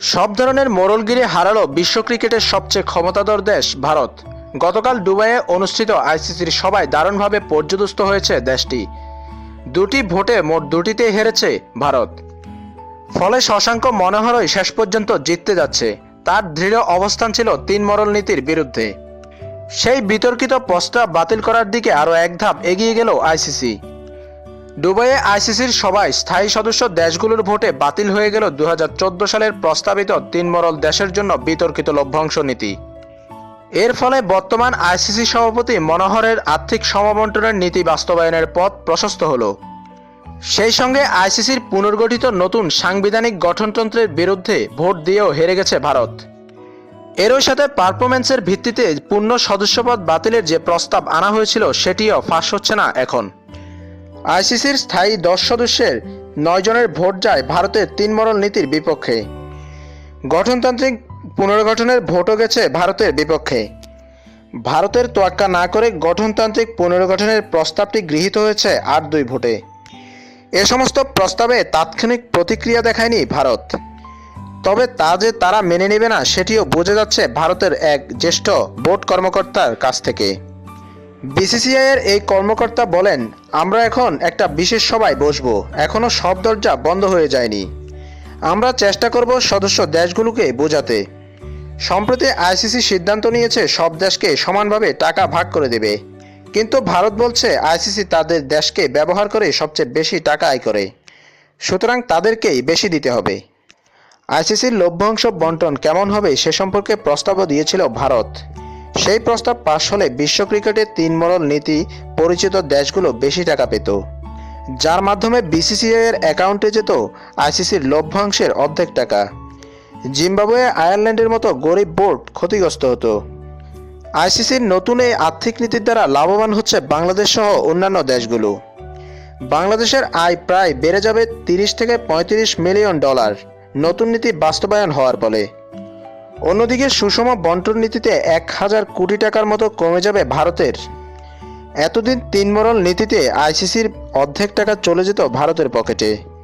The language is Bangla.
সব ধরনের মোড়লগিরি হারালো বিশ্ব ক্রিকেটের সবচেয়ে ক্ষমতাধর দেশ ভারত। গতকাল দুবাইয়ে অনুষ্ঠিত আইসিসির সভায় দারুণভাবে পর্যদস্ত হয়েছে দেশটি। দুটি ভোটে মোট দুটিতে হেরেছে ভারত। ফলে শশাঙ্ক মনোহরই শেষ পর্যন্ত জিততে যাচ্ছে। তার দৃঢ় অবস্থান ছিল তিন মরল নীতির বিরুদ্ধে। সেই বিতর্কিত প্রস্তাব বাতিল করার দিকে আরও এক ধাপ এগিয়ে গেল আইসিসি। দুবাইয়ে আইসিসির সভায় স্থায়ী সদস্য দেশগুলোর ভোটে বাতিল হয়ে গেল দু হাজার চোদ্দ সালের প্রস্তাবিত তিন মরল দেশের জন্য বিতর্কিত লভ্যাংশ নীতি। এর ফলে বর্তমান আইসিসি সভাপতি মনোহরের আর্থিক সমবন্টনের নীতি বাস্তবায়নের পথ প্রশস্ত হল। সেই সঙ্গে আইসিসির পুনর্গঠিত নতুন সাংবিধানিক গঠনতন্ত্রের বিরুদ্ধে ভোট দিয়েও হেরে গেছে ভারত। এরই সাথে পারফরমেন্সের ভিত্তিতে পূর্ণ সদস্যপদ বাতিলের যে প্রস্তাব আনা হয়েছিল, সেটিও ফাঁস হচ্ছে না এখন। আইসিসির স্থায়ী দশ সদস্যের নয় জনের ভোট যায় ভারতের তিন মরল নীতির বিপক্ষে। গঠনতান্ত্রিক পুনর্গঠনের ভোটও গেছে ভারতের বিপক্ষে। ভারতের তোয়াক্কা না করে গঠনতান্ত্রিক পুনর্গঠনের প্রস্তাবটি গৃহীত হয়েছে আট দুই ভোটে। এ সমস্ত প্রস্তাবে তাৎক্ষণিক প্রতিক্রিয়া দেখায়নি ভারত। তবে তা যে তারা মেনে নেবে না, সেটিও বোঝা যাচ্ছে ভারতের এক জ্যেষ্ঠ বোর্ড কর্মকর্তার কাছ থেকে। বিসিসিআইয়ের এই কর্মকর্তা বলেন, আমরা এখন একটা বিশেষ সভায় বসবো। এখনও সব দরজা বন্ধ হয়ে যায়নি। আমরা চেষ্টা করব সদস্য দেশগুলোকে বোঝাতে। সম্প্রতি আইসিসি সিদ্ধান্ত নিয়েছে সব দেশকে সমানভাবে টাকা ভাগ করে দেবে। কিন্তু ভারত বলছে আইসিসি তাদের দেশকে ব্যবহার করে সবচেয়ে বেশি টাকা আয় করে। সুতরাং তাদেরকেই বেশি দিতে হবে। আইসিসির লভ্যাংশ বন্টন কেমন হবে সে সম্পর্কে প্রস্তাবও দিয়েছিল ভারত। সেই প্রস্তাব পাশ হলে বিশ্ব ক্রিকেটের তিন মরল নীতি পরিচিত দেশগুলো বেশি টাকা পেত। যার মাধ্যমে বিসিসিআই এর অ্যাকাউন্টে যেত আইসিসির লভ্যাংশের অর্ধেক টাকা। জিম্বাবুয়ে আয়ারল্যান্ডের মতো গরিব বোর্ড ক্ষতিগ্রস্ত হতো। আইসিসির নতুন এই আর্থিক নীতির দ্বারা লাভবান হচ্ছে বাংলাদেশ সহ অন্যান্য দেশগুলো। বাংলাদেশের আয় প্রায় বেড়ে যাবে তিরিশ থেকে পঁয়ত্রিশ মিলিয়ন ডলার। নতুন নীতি বাস্তবায়ন হওয়ার ফলে। অন্যদিকে সুষম বন্টন নীতিতে এক হাজার কোটি টাকার মতো কমে যাবে ভারতের। এতদিন তিন মরল নীতিতে আইসিসির অর্ধেক টাকা চলে যেত ভারতের পকেটে।